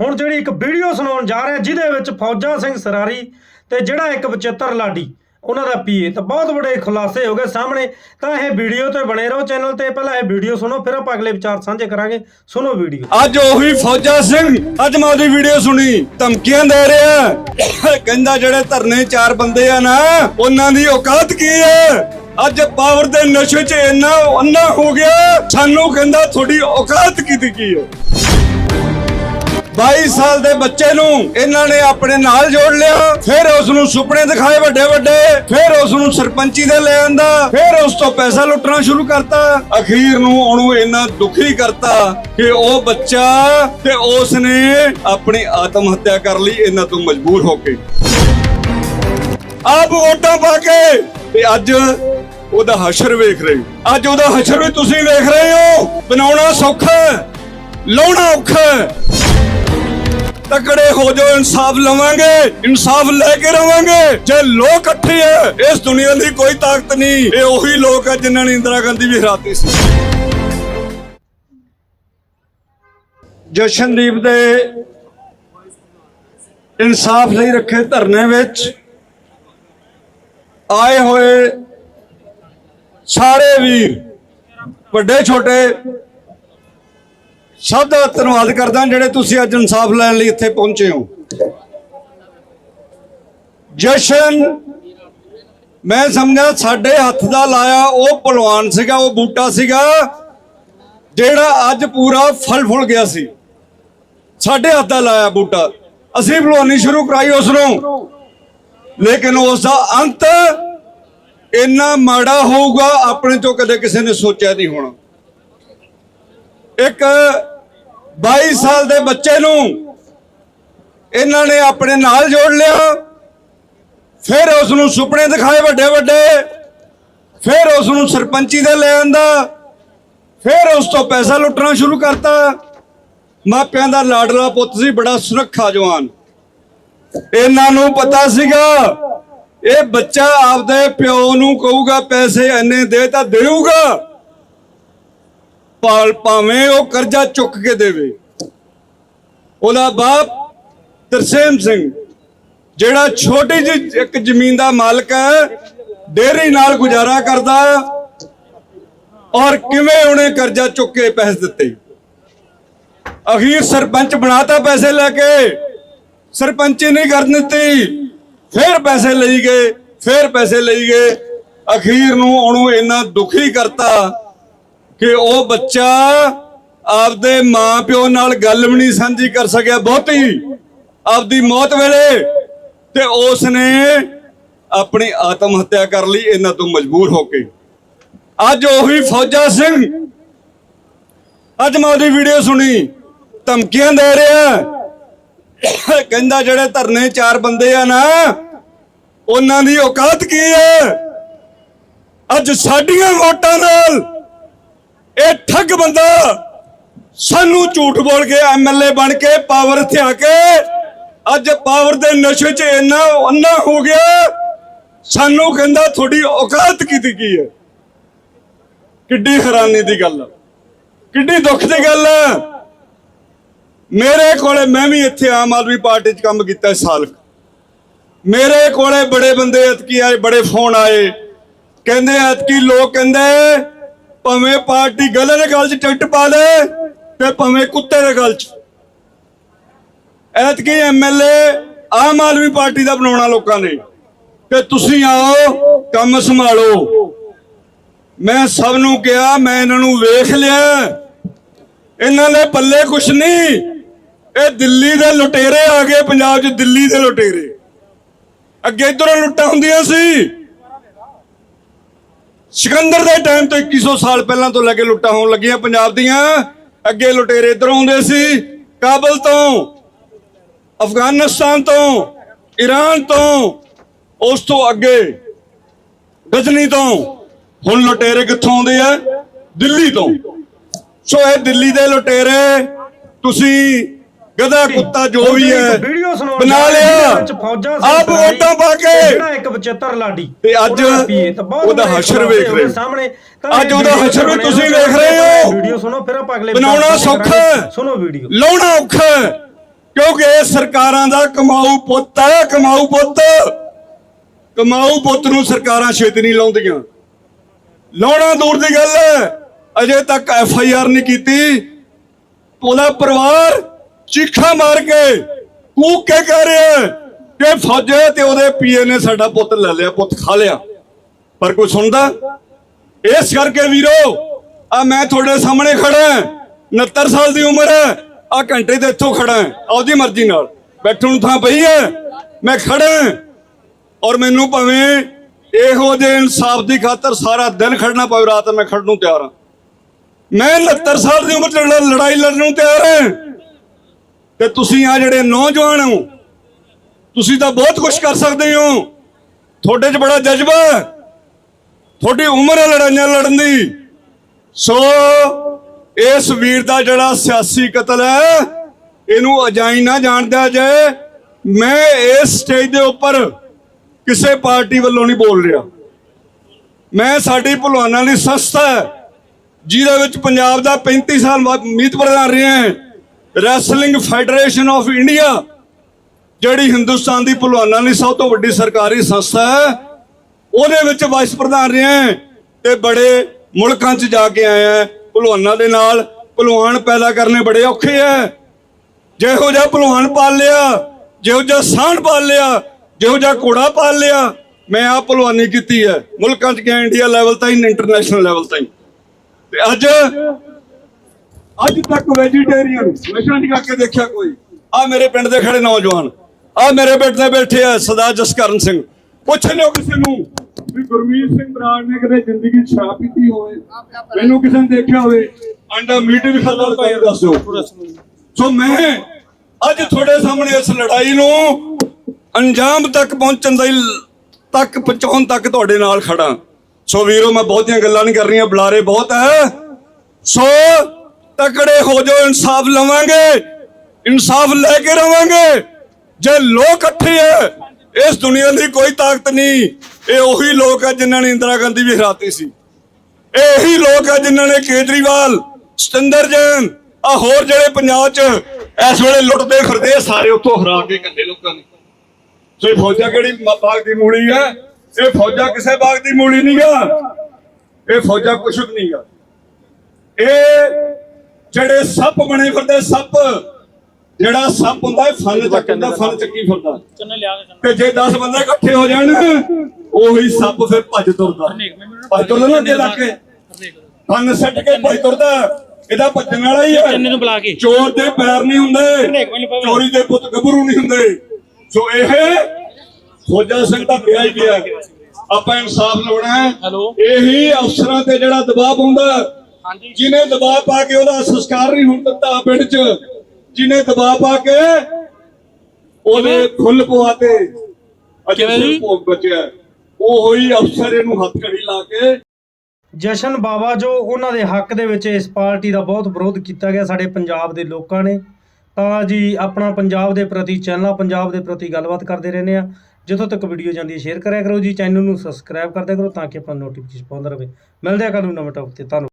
ਹੁਣ ਜਿਹੜੀ ਇੱਕ ਵੀਡੀਓ ਸੁਣਾਉਣ ਜਾ ਰਿਹਾ, ਜਿਹਦੇ ਵਿੱਚ ਫੌਜਾ ਸਿੰਘ ਸਰਾਰੀ ਤੇ ਜਿਹੜਾ ਇੱਕ ਬਚਿੱਤਰ ਲਾਡੀ, ਉਹਨਾਂ ਦਾ ਪੀਏ ਤਾਂ ਬਹੁਤ ਬੜੇ ਖੁਲਾਸੇ ਹੋ ਗਏ ਸਾਹਮਣੇ। ਤਾਂ ਇਹ ਵੀਡੀਓ ਤੇ ਬਣੇ ਰਹੋ ਚੈਨਲ ਤੇ। ਪਹਿਲਾਂ ਇਹ ਵੀਡੀਓ ਸੁਣੋ, ਫਿਰ ਆਪਾਂ ਅਗਲੇ ਵਿਚਾਰ ਸਾਂਝੇ ਕਰਾਂਗੇ। ਸੁਣੋ ਵੀਡੀਓ। ਅੱਜ ਉਹੀ ਫੌਜਾ ਸਿੰਘ, ਅੱਜ ਮੈਂ ਉਹਦੀ ਵੀਡੀਓ ਸੁਣੀ। ਧਮਕੀਆਂ ਦੇ ਰਿਹਾ। ਕਹਿੰਦਾ ਜਿਹੜੇ ਧਰਨੇ ਚਾਰ ਬੰਦੇ ਆ ਨਾ, ਉਹਨਾਂ ਦੀ ਔਕਾਤ ਕੀ ਹੈ? ਅੱਜ ਪਾਵਰ ਦੇ ਨਸ਼ੇ 'ਚ ਇੰਨਾ ਅੰਨਾ ਹੋ ਗਿਆ। ਸਾਨੂੰ ਕਹਿੰਦਾ ਤੁਹਾਡੀ ਔਕਾਤ ਕੀ ਕੀ ਹੈ? 22 ਸਾਲ ਦੇ ਬੱਚੇ ਨੂੰ ਇਹਨਾਂ ਨੇ ਆਪਣੇ ਨਾਲ ਜੋੜ ਲਿਆ। ਫਿਰ ਉਸ ਨੂੰ ਸੁਪਨੇ ਦਿਖਾਏ ਵੱਡੇ ਵੱਡੇ। ਫਿਰ ਉਸ ਨੂੰ ਸਰਪੰਚੀ ਦੇ ਲੈ ਆਂਦਾ। ਫਿਰ ਉਸ ਤੋਂ ਪੈਸਾ ਲੁੱਟਣਾ ਸ਼ੁਰੂ ਕਰਤਾ। ਅਖੀਰ ਨੂੰ ਉਹਨੂੰ ਇੰਨਾ ਦੁਖੀ ਕਰਤਾ ਕਿ ਉਹ ਬੱਚਾ ਤੇ ਉਸ ਨੇ ਆਪਣੀ ਆਤਮ ਹੱਤਿਆ ਕਰ ਲਈ, ਇਹਨਾਂ ਤੋਂ ਮਜਬੂਰ ਹੋ ਕੇ। ਆਪ ਵੋਟਾਂ ਪਾ ਕੇ ਤੇ ਅੱਜ ਉਹਦਾ ਹਸ਼ਰ ਵੇਖ ਰਹੇ। ਹੋ। ਅੱਜ ਉਹਦਾ ਹਸ਼ਰ ਵੀ ਤੁਸੀਂ ਵੇਖ ਰਹੇ ਹੋ। ਬਣਾਉਣਾ ਸੌਖਾ, ਲਾਉਣਾ ਔਖਾ। ਤਕੜੇ ਹੋ ਜਾਓ, ਇਨਸਾਫ ਲਵਾਂਗੇ, ਇਨਸਾਫ ਲੈ ਕੇ ਰਵਾਂਗੇ। ਜੇ ਲੋਕ ਇਕੱਠੇ ਹੈ ਇਸ ਦੁਨੀਆ ਦੀ ਕੋਈ ਤਾਕਤ ਨਹੀਂ। ਇਹ ਉਹੀ ਲੋਕ ਹੈ ਜਿਨ੍ਹਾਂ ਨੇ ਇੰਦਰਾ ਗਾਂਧੀ ਵੀ ਹਰਾਤੀ ਸੀ। ਜਸ਼ਨਦੀਪ ਦੇ ਇਨਸਾਫ ਲਈ ਰੱਖੇ ਧਰਨੇ ਵਿੱਚ ਆਏ ਹੋਏ ਸਾਰੇ ਵੀਰ ਵੱਡੇ ਛੋਟੇ ਸਭ ਦਾ ਧੰਨਵਾਦ ਕਰਦਾ ਜਿਹੜੇ ਤੁਸੀਂ ਅੱਜ ਇਨਸਾਫ ਲੈਣ ਲਈ ਇੱਥੇ ਪਹੁੰਚੇ ਹੋ। ਜਸ਼ਨ ਮੈਂ ਸਮਝਿਆ ਸਾਡੇ ਹੱਥ ਦਾ ਲਾਇਆ, ਉਹ ਪਹਿਲਵਾਨ ਸੀਗਾ, ਉਹ ਬੂਟਾ ਸੀਗਾ, ਜਿਹੜਾ ਅੱਜ ਪੂਰਾ ਫਲ ਫੁੱਲ ਗਿਆ ਸੀ। ਸਾਡੇ ਹੱਥ ਦਾ ਲਾਇਆ ਬੂਟਾ। ਅਸੀਂ ਪਹਿਲਵਾਨੀ ਸ਼ੁਰੂ ਕਰਾਈ ਉਸ ਨੂੰ। ਲੇਕਿਨ ਉਸ ਦਾ ਅੰਤ ਇੰਨਾ ਮਾੜਾ ਹੋਊਗਾ, ਆਪਣੇ ਤੋਂ ਕਦੇ ਕਿਸੇ ਨੇ ਸੋਚਿਆ ਨਹੀਂ ਹੋਣਾ। ਇੱਕ 22 ਸਾਲ ਦੇ ਬੱਚੇ ਨੂੰ ਇਹਨਾਂ ਨੇ ਆਪਣੇ ਨਾਲ ਜੋੜ ਲਿਆ, ਫਿਰ ਉਸ ਨੂੰ ਸੁਪਨੇ ਦਿਖਾਏ ਵੱਡੇ ਵੱਡੇ, ਫਿਰ ਉਸ ਨੂੰ ਸਰਪੰਚੀ ਦੇ ਲੈ ਆਂਦਾ, ਫਿਰ ਉਸ ਤੋਂ ਪੈਸਾ ਲੁੱਟਣਾ ਸ਼ੁਰੂ ਕਰਤਾ। ਮਾਪਿਆਂ ਦਾ ਲਾਡਲਾ ਪੁੱਤ ਸੀ, ਬੜਾ ਸੁਰੱਖਾ ਜਵਾਨ। ਇਹਨਾਂ ਨੂੰ ਪਤਾ ਸੀਗਾ, ਇਹ ਬੱਚਾ ਆਪਦੇ ਪਿਓ ਨੂੰ ਕਹੂਗਾ, ਪੈਸੇ ਇੰਨੇ ਦੇ ਤਾਂ ਦੇਊਗਾ। ਪਾਲ ਭਾਵੇਂ ਉਹ ਕਰਜ਼ਾ ਚੁੱਕ ਕੇ ਦੇਵੇ। ਉਹਦਾ ਬਾਪ ਤਰਸੇਮ ਸਿੰਘ, ਜਿਹੜਾ ਛੋਟੀ ਜਿਹੀ ਇੱਕ ਜ਼ਮੀਨ ਦਾ ਮਾਲਕ ਹੈ ਡੇਰੀ ਨਾਲ ਗੁਜ਼ਾਰਾ ਕਰਦਾ ਔਰ ਕਿਵੇਂ ਉਹਨੇ ਕਰਜ਼ਾ ਚੁੱਕ ਕੇ ਪੈਸੇ ਦਿੱਤੇ। ਅਖੀਰ ਸਰਪੰਚ ਬਣਾਤਾ ਪੈਸੇ ਲੈ ਕੇ, ਸਰਪੰਚੀ ਨਹੀਂ ਕਰਨ ਦਿੱਤੀ, ਫਿਰ ਪੈਸੇ ਲਈ ਗਏ, ਫਿਰ ਪੈਸੇ ਲਈ ਗਏ। ਅਖੀਰ ਨੂੰ ਉਹਨੂੰ ਇੰਨਾ ਦੁਖੀ ਕਰਤਾ ਕਿ ਉਹ ਬੱਚਾ ਆਪਦੇ ਮਾਂ ਪਿਓ ਨਾਲ ਗੱਲ ਵੀ ਨਹੀਂ ਸਾਂਝੀ ਕਰ ਸਕਿਆ ਬਹੁਤੀ। ਆਪਦੀ ਮੌਤ ਵੇਲੇ ਤੇ ਉਸ ਨੇ ਆਪਣੀ ਆਤਮ ਹੱਤਿਆ ਕਰ ਲਈ, ਇਹਨਾਂ ਤੋਂ ਮਜਬੂਰ ਹੋ ਕੇ। ਅੱਜ ਉਹੀ ਫੌਜਾ ਸਿੰਘ। ਅੱਜ ਮੈਂ ਉਹਦੀ ਵੀਡੀਓ ਸੁਣੀ, ਧਮਕੀਆਂ ਦੇ ਰਿਹਾ। ਕਹਿੰਦਾ ਜਿਹੜੇ ਧਰਨੇ ਚਾਰ ਬੰਦੇ ਆ ਨਾ, ਉਹਨਾਂ ਦੀ ਔਕਾਤ ਕੀ ਹੈ? ਅੱਜ ਸਾਡੀਆਂ ਵੋਟਾਂ ਨਾਲ ਇਹ ਠੱਗ ਬੰਦਾ ਸਾਨੂੰ ਝੂਠ ਬੋਲ ਕੇ ਐਮਐਲਏ ਬਣ ਕੇ ਪਾਵਰ ਤੇ ਆ ਕੇ ਅੱਜ ਪਾਵਰ ਦੇ ਨਸ਼ੇ 'ਚ ਇੰਨਾ ਅੰਨਾ ਹੋ ਗਿਆ, ਸਾਨੂੰ ਕਹਿੰਦਾ ਤੁਹਾਡੀ ਔਕਾਤ ਕੀਤੀ ਕੀ ਹੈ? ਕਿੱਡੀ ਹੈਰਾਨੀ ਦੀ ਗੱਲ ਕਿੱਡੀ ਦੁੱਖ ਦੀ ਗੱਲ ਹੈ ਮੇਰੇ ਕੋਲੇ ਮੈਂ ਵੀ ਇੱਥੇ ਆਮ ਆਦਮੀ ਪਾਰਟੀ 'ਚ ਕੰਮ ਕੀਤਾ ਇਸ ਸਾਲ। ਮੇਰੇ ਕੋਲੇ ਬੜੇ ਬੰਦੇ ਐਤਕੀ ਆਏ, ਬੜੇ ਫੋਨ ਆਏ। ਕਹਿੰਦੇ ਐਤਕੀ ਲੋਕ ਕਹਿੰਦੇ ਭਾਵੇਂ ਪਾਰਟੀ ਗਲੇ ਦੇ ਗੱਲ 'ਚ ਟਿਕਟ ਪਾ ਲੈ ਤੇ ਭਾਵੇਂ ਕੁੱਤੇ ਦੇ ਗੱਲ 'ਚ। ਐਤਕੀ ਐਮਐਲਏ ਆਮ ਆਦਮੀ ਪਾਰਟੀ ਦਾ ਬਣਾਉਣਾ ਲੋਕਾਂ ਨੇ ਕਿ ਤੁਸੀਂ ਆਓ, ਕੰਮ ਸੰਭਾਲੋ। ਮੈਂ ਸਭ ਨੂੰ ਕਿਹਾ, ਮੈਂ ਇਹਨਾਂ ਨੂੰ ਵੇਖ ਲਿਆ। ਇਹਨਾਂ ਦੇ ਪੱਲੇ ਕੁਛ ਨਹੀਂ। ਇਹ ਦਿੱਲੀ ਦੇ ਲੁਟੇਰੇ ਆ ਗਏ, ਪੰਜਾਬ 'ਚ ਦਿੱਲੀ ਦੇ ਲੁਟੇਰੇ। ਅੱਗੇ ਇਧਰੋਂ ਲੁੱਟਾਂ ਹੁੰਦੀਆਂ ਸੀ। ਸਿਕੰਦਰ ਦੇ ਟਾਈਮ ਤੋਂ 2100 ਸਾਲ ਪਹਿਲਾਂ ਤੋਂ ਲੈ ਕੇ ਲੁੱਟਾਂ ਹੋਣ ਲੱਗੀਆਂ ਪੰਜਾਬ ਦੀਆਂ। ਅੱਗੇ ਲੁਟੇਰੇ ਇਧਰੋਂ ਆਉਂਦੇ ਸੀ। ਕਾਬਲ ਤੋਂ, ਅਫਗਾਨਿਸਤਾਨ ਤੋਂ ਈਰਾਨ ਤੋਂ, ਉਸ ਤੋਂ ਅੱਗੇ ਗਜ਼ਨੀ ਤੋਂ। ਹੁਣ ਲੁਟੇਰੇ ਕਿੱਥੋਂ ਆਉਂਦੇ ਆ? ਦਿੱਲੀ ਤੋਂ। ਸੋ ਇਹ ਦਿੱਲੀ ਦੇ ਲੁਟੇਰੇ, ਤੁਸੀਂ ਗਧਾ ਕੁੱਤਾ ਜੋ ਵੀ ਹੈ ਵੀਡੀਓ ਸੁਣਾਉਣ ਬਣਾ ਲਿਆ। ਆਪ ਵੋਟਾਂ ਪਾ ਕੇ। ਜਿਹੜਾ ਇੱਕ ਬਚਿੱਤਰ ਲਾਡੀ ਤੇ ਅੱਜ ਉਹਦਾ ਹਸ਼ਰ ਵੇਖ ਰਹੇ। ਸਾਹਮਣੇ ਅੱਜ ਉਹਦਾ ਹਸ਼ਰ ਵੀ ਤੁਸੀਂ ਵੇਖ ਰਹੇ ਹੋ। ਵੀਡੀਓ ਸੁਣੋ ਫਿਰ ਆਪਾਂ ਅਗਲੇ ਬਣਾਉਣਾ ਸੌਖਾ। ਸੁਣੋ ਵੀਡੀਓ ਲਾਉਣਾ ਔਖਾ ਕਿਉਂਕਿ ਇਹ ਸਰਕਾਰਾਂ ਦਾ ਕਮਾਊ ਪੁੱਤ ਹੈ ਕਮਾਊ ਪੁੱਤ। ਕਮਾਊ ਪੁੱਤ ਨੂੰ ਸਰਕਾਰਾਂ ਛੇਤੀ ਨਹੀਂ ਲਾਉਂਦੀਆਂ। ਲਾਉਣਾ ਦੂਰ ਦੀ ਗੱਲ ਹੈ। ਅਜੇ ਤੱਕ ਐਫ ਆਈ ਆਰ ਨਹੀਂ ਕੀਤੀ। ਉਹਦਾ ਪਰਿਵਾਰ ਚੀਖਾ ਮਾਰ ਕੇ ਕੂਕ ਕੇ ਕਹਿ ਰਿਹਾ ਕਿ ਫੌਜੇ ਤੇ ਉਹਦੇ ਪੀਏ ਨੇ ਸਾਡਾ ਪੁੱਤ ਲੈ ਲਿਆ, ਪੁੱਤ ਖਾ ਲਿਆ। ਪਰ ਕੋਈ ਸੁਣਦਾ? ਇਸ ਕਰਕੇ ਵੀਰੋ, ਆ ਮੈਂ ਤੁਹਾਡੇ ਸਾਹਮਣੇ ਖੜਾ 69 ਸਾਲ ਦੀ ਉਮਰ ਹੈ, ਆ ਘੰਟੇ ਤੇ ਇੱਥੋਂ ਖੜਾ ਆਪਦੀ ਮਰਜ਼ੀ ਨਾਲ। ਬੈਠਣ ਨੂੰ ਥਾਂ ਪਈ ਹੈ, ਮੈਂ ਖੜਾ ਔਰ ਮੈਨੂੰ ਭਾਵੇਂ ਇਹੋ ਜਿਹੇ ਇਨਸਾਫ ਦੀ ਖਾਤਰ ਸਾਰਾ ਦਿਨ ਖੜਨਾ ਪਵੇ, ਰਾਤ ਮੈਂ ਖੜਨ ਨੂੰ ਤਿਆਰ ਹਾਂ। ਮੈਂ 69 ਸਾਲ ਦੀ ਉਮਰ ਚ ਲੜਾਈ ਲੜਨ ਨੂੰ ਤਿਆਰ ਹਾਂ। ਤੇ ਤੁਸੀਂ ਆ ਜਿਹੜੇ ਨੌਜਵਾਨ ਹੋ, ਤੁਸੀਂ ਤਾਂ ਬਹੁਤ ਕੁਝ ਕਰ ਸਕਦੇ ਹੋ। ਤੁਹਾਡੇ 'ਚ ਬੜਾ ਜਜ਼ਬਾ ਹੈ। ਤੁਹਾਡੀ ਉਮਰ ਹੈ ਲੜਾਈਆਂ ਲੜਨ ਦੀ। ਸੋ, ਇਸ ਵੀਰ ਦਾ ਜਿਹੜਾ ਸਿਆਸੀ ਕਤਲ ਹੈ, ਇਹਨੂੰ ਅਜਾਈ ਨਾ ਜਾਣਦਾ ਜੇ ਮੈਂ ਇਸ ਸਟੇਜ ਦੇ ਉੱਪਰ ਕਿਸੇ ਪਾਰਟੀ ਵੱਲੋਂ ਨਹੀਂ ਬੋਲ ਰਿਹਾ। ਮੈਂ ਸਾਡੀ ਭਲਵਾਨਾਂ ਦੀ ਸੰਸਥਾ ਜਿਹਦੇ ਵਿੱਚ ਪੰਜਾਬ ਦਾ 35 ਸਾਲ ਬਾਅਦ ਮੀਤ ਪ੍ਰਧਾਨ ਰਿਹਾ ਹਾਂ। ਰੈਸਲਿੰਗ ਫੈਡਰੇਸ਼ਨ ਆਫ ਇੰਡੀਆ ਜਿਹੜੀ ਹਿੰਦੁਸਤਾਨ ਦੀ ਭਲਵਾਨਾਂ ਦੀ ਸਭ ਤੋਂ ਵੱਡੀ ਸਰਕਾਰੀ ਸੰਸਥਾ ਹੈ, ਉਹਦੇ ਵਿੱਚ ਵਾਈਸ ਪ੍ਰਧਾਨ ਰਿਹਾ ਹਾਂ ਤੇ ਬੜੇ ਮੁਲਕਾਂ 'ਚ ਜਾ ਕੇ ਆਇਆ ਭਲਵਾਨਾਂ ਦੇ ਨਾਲ ਭਲਵਾਨ ਪੈਦਾ ਕਰਨੇ ਬੜੇ ਔਖੇ ਹੈ। ਜਿਹੋ ਜਿਹਾ ਭਲਵਾਨ ਪਾਲ ਲਿਆ, ਜਿਹੋ ਜਿਹਾ ਸਾਂਢ ਪਾਲ ਲਿਆ, ਜਿਹੋ ਜਿਹਾ ਘੋੜਾ ਪਾਲ ਲਿਆ, ਮੈਂ ਆ ਭਲਵਾਨੀ ਕੀਤੀ ਹੈ। ਮੁਲਕਾਂ 'ਚ ਗਿਆ ਇੰਡੀਆ ਲੈਵਲ ਤਾਈਂ ਇੰਟਰਨੈਸ਼ਨਲ ਲੈਵਲ ਤਾਈਂ। ਤੇ ਅੱਜ ਅੱਜ ਤੱਕ ਵੈਜੀਟੇਰੀਅਨ ਨਸ਼ਾ ਨਹੀਂ ਕਰਕੇ ਦੇਖਿਆ ਕੋਈ। ਆ ਮੇਰੇ ਪਿੰਡ ਦੇ ਖੜੇ ਨੌਜਵਾਨ। ਆ ਮੇਰੇ ਪਿੰਡ ਦੇ ਬੈਠੇ ਆ ਸਰਦਾਰ ਜਸਕਰਨ ਸਿੰਘ। ਪੁੱਛ ਲਿਓ ਕਿਸੇ ਨੂੰ ਵੀ ਗੁਰਮੀਤ ਸਿੰਘ ਬਰਾੜ ਨੇ ਕਦੇ ਜ਼ਿੰਦਗੀ ਸ਼ਰਾਬ ਪੀਤੀ ਹੋਵੇ। ਮੈਨੂੰ ਕਿਸੇ ਨੇ ਦੇਖਿਆ ਹੋਵੇ। ਅੰਡਾ ਮੀਟ ਵੀ ਖਾਦਾ ਤਾਂ ਇਹ ਸੋ ਮੈਂ ਅੱਜ ਤੁਹਾਡੇ ਸਾਹਮਣੇ ਇਸ ਲੜਾਈ ਨੂੰ ਅੰਜਾਮ ਤੱਕ ਪਹੁੰਚਣ ਦਾ ਤੱਕ ਪਹੁੰਚਾਉਣ ਤੱਕ ਤੁਹਾਡੇ ਨਾਲ ਖੜਾ ਸੋ ਵੀਰੋ, ਮੈਂ ਬਹੁਤੀਆਂ ਗੱਲਾਂ ਨਹੀਂ ਕਰ ਰਹੀਆਂ ਬੁਲਾਰੇ ਬਹੁਤ ਹੈ ਸੋ ਤਕੜੇ ਹੋ ਜਾਓ, ਇਨਸਾਫ ਲਵਾਂਗੇ। ਇਨਸਾਫ ਲੈ ਕੇ ਰਵਾਂਗੇ। ਜੇ ਲੋਕ ਇਕੱਠੇ ਹੈ ਇਸ ਦੁਨੀਆ ਦੀ ਕੋਈ ਤਾਕਤ ਨਹੀਂ। ਇਹ ਉਹੀ ਲੋਕ ਹੈ ਜਿਨ੍ਹਾਂ ਨੇ ਇੰਦਰਾ ਗਾਂਧੀ ਵੀ ਹਰਾਤੀ ਸੀ। ਇਹ ਇਹੀ ਲੋਕ ਹੈ ਜਿਨ੍ਹਾਂ ਨੇ ਕੇਜਰੀਵਾਲ, ਸਤਿੰਦਰ ਜੈਨ ਆ ਹੋਰ ਜਿਹੜੇ ਪੰਜਾਬ 'ਚ ਇਸ ਵੇਲੇ ਲੁੱਟਦੇ ਫਿਰਦੇ ਸਾਰੇ ਉੱਥੋਂ ਹਰਾ ਕੇ ਕੱਢੇ ਲੋਕਾਂ ਨੇ। ਸੋ ਇਹ ਫੌਜਾਂ ਕਿਹੜੀ ਬਾਗ ਦੀ ਮੂਲੀ ਹੈ ਇਹ ਫੌਜਾਂ ਕਿਸੇ ਬਾਗ ਦੀ ਮੂਲੀ ਨਹੀਂ ਗਾ ਇਹ ਫੌਜਾਂ ਕੁਛ ਵੀ ਨਹੀਂ ਗਾ ਇਹ ਜਿਹੜੇ ਸੱਪ ਬਣੇ ਫਿਰਦੇ ਸੱਪ ਜਿਹੜਾ ਸੱਪ ਹੁੰਦਾ ਇਹ ਫਨ ਚੱਕਦਾ ਫਨ ਚੱਕੀ ਫਿਰਦਾ। ਤੇ ਜੇ 10 ਬੰਦੇ ਇਕੱਠੇ ਹੋ ਜਾਣ ਉਹੀ ਸੱਪ ਫਿਰ ਭੱਜ ਤੁਰਦਾ। ਭੱਜ ਤੁਰਦਾ ਨਾ ਅੱਗੇ ਲੱਗ ਕੇ। ਫਨ ਸੱਟ ਕੇ ਭੱਜ ਤੁਰਦਾ ਇਹਦਾ ਭੱਜਣ ਵਾਲਾ ਹੀ ਹੈ। ਚੰਨੇ ਨੂੰ ਬੁਲਾ ਕੇ। ਚੋਰ ਦੇ ਪੈਰ ਨਹੀਂ ਹੁੰਦੇ। ਚੋਰੀ ਦੇ ਪੁੱਤ ਗੱਭਰੂ ਨਹੀਂ ਹੁੰਦੇ। ਸੋ ਇਹ ਫੌਜਾ ਸਿੰਘ ਦਾ ਪਿਆ ਹੀ ਪਿਆ ਆਪਾਂ ਇਨਸਾਫ ਲਾਉਣਾ ਹੈ। ਹੈਲੋ। ਇਹੀ ਅਫਸਰਾਂ ਤੇ ਜਿਹੜਾ ਦਬਾਅ ਪਾਉਂਦਾ ਜਿਹਨੇ ਦਬਾਅ ਪਾ ਕੇ ਉਹਦਾ ਸੰਸਕਾਰ ਨਹੀਂ ਹੋਣ ਦਿੱਤਾ ਪਿੰਡ 'ਚ ਜਿਹਨੇ ਦਬਾਅ ਪਾ ਕੇ ਉਹਦੇ ਫੁੱਲ ਪਵਾਤੇ ਕਿਵੇਂ ਜੀ? ਭੋਗ ਬਚਿਆ। ਉਹ ਹੋਈ ਅਫਸਰ ਇਹਨੂੰ ਹੱਥ ਘੜੀ ਲਾ ਕੇ। ਜਸ਼ਨ ਬਾਵਾ ਜੋ ਉਹਨਾਂ ਦੇ ਹੱਕ ਦੇ ਵਿੱਚ ਇਸ ਪਾਰਟੀ ਦਾ ਬਹੁਤ ਵਿਰੋਧ ਕੀਤਾ ਗਿਆ ਸਾਡੇ ਪੰਜਾਬ ਦੇ ਲੋਕਾਂ ਨੇ ਤਾਂ ਜੀ ਆਪਣਾ ਪੰਜਾਬ ਦੇ ਪ੍ਰਤੀ ਚੈਨਲ ਪੰਜਾਬ ਦੇ ਪ੍ਰਤੀ ਗੱਲਬਾਤ ਕਰਦੇ ਰਹਿੰਦੇ ਆ ਜਿੱਥੋਂ ਤੱਕ ਵੀਡੀਓ ਜਾਂਦੀ ਹੈ ਸ਼ੇਅਰ ਕਰਿਆ ਕਰੋ ਜੀ ਚੈਨਲ ਨੂੰ ਸਬਸਕ੍ਰਾਈਬ ਕਰਦਿਆ ਕਰੋ ਤਾਂ ਕਿ ਆਪਾਂ ਨੋਟੀਫਿਕੇਸ਼ਨ ਪਾਉਂਦਾ ਰਹੇ। ਮਿਲਦੇ ਆ ਕੱਲ ਨੂੰ ਨਵੇਂ ਟੌਪ ਤੇ। ਧੰਨਵਾਦ।